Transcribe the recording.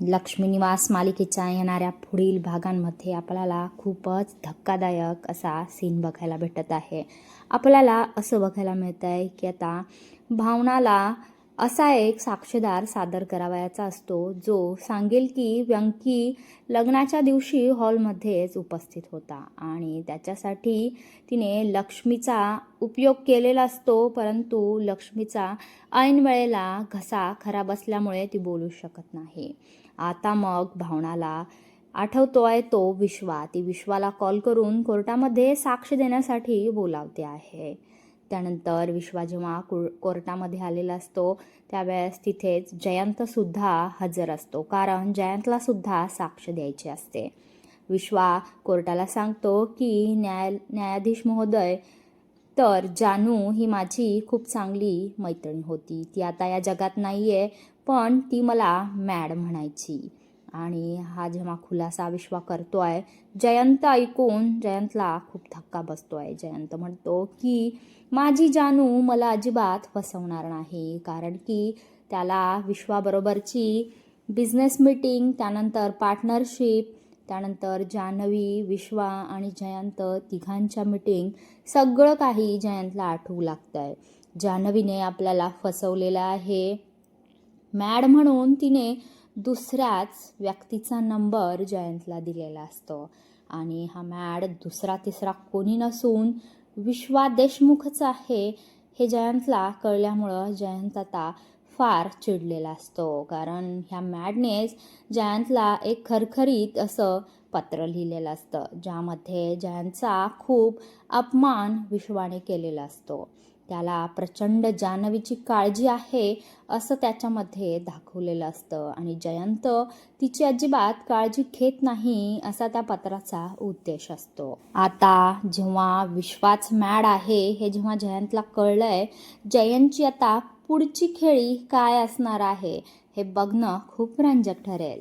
लक्ष्मीनिवास मालिकेच्या येणाऱ्या पुढील भागांमध्ये आपल्याला खूपच धक्कादायक असा सीन बघायला भेटत आहे. आपल्याला असं बघायला मिळतं आहे की आता भावनाला असा एक साक्षीदार सादर करावयाचा असतो जो सांगेल की व्यंकी लग्नाच्या दिवशी हॉलमध्येच उपस्थित होता आणि त्याच्यासाठी तिने लक्ष्मीचा उपयोग केलेला असतो परंतु लक्ष्मीचा ऐन वेळेला घसा खराब असल्यामुळे ती बोलू शकत नाही. आता मग भावनाला आठवतो आहे तो विश्वा. ती विश्वाला कॉल करून कोर्टामध्ये साक्ष देण्यासाठी बोलावते आहे. त्यानंतर विश्वा जेव्हा को कोर्टामध्ये आलेला असतो त्यावेळेस तिथेच जयंतसुद्धा हजर असतो. कारण जयंतला सुद्धा साक्ष द्यायची असते. विश्वा कोर्टाला सांगतो की न्याय न्यायाधीश महोदय तर जानू ही माझी खूप चांगली मैत्रीण होती. ती आता या जगात नाही आहे पण ती मला मॅड म्हणायची. आणि हा जेव्हा खुलासा विश्वा करतो आहे जयंत ऐकून जयंतला खूप धक्का बसतो आहे जयंत म्हणतो की माझी जानू मला अजिबात फसवणार नाही कारण की त्याला विश्वाबरोबरची बिझनेस मीटिंग त्यानंतर पार्टनरशिप त्यानंतर जान्हवी विश्वा आणि जयंत तिघांच्या मीटिंग सगळं काही जयंतला आठवू लागतं आहे जान्हवीने आपल्याला फसवलेलं आहे. मॅड म्हणून तिने दुसऱ्याच व्यक्तीचा नंबर जयंतला दिलेला असतो. आणि हा मॅड दुसरा तिसरा कोणी नसून विश्वा देशमुखच आहे हे जयंतला कळल्यामुळं जयंत आता फार चिडलेला असतो. कारण ह्या मॅडनेच जयंतला एक खरखरीत असं पत्र लिहिलेलं असतं ज्यामध्ये जयंतचा खूप अपमान विश्वाने केलेला असतो. त्याला प्रचंड जान्हवीची काळजी आहे असं त्याच्यामध्ये दाखवलेलं असतं. आणि जयंत तिची अजिबात काळजी घेत नाही असा त्या पत्राचा उद्देश असतो. आता जेव्हा विश्वास मॅड आहे हे जेव्हा जयंतला कळलंय जयंतची आता पुढची खेळी काय असणार आहे हे बघणं खूप रंजक ठरेल.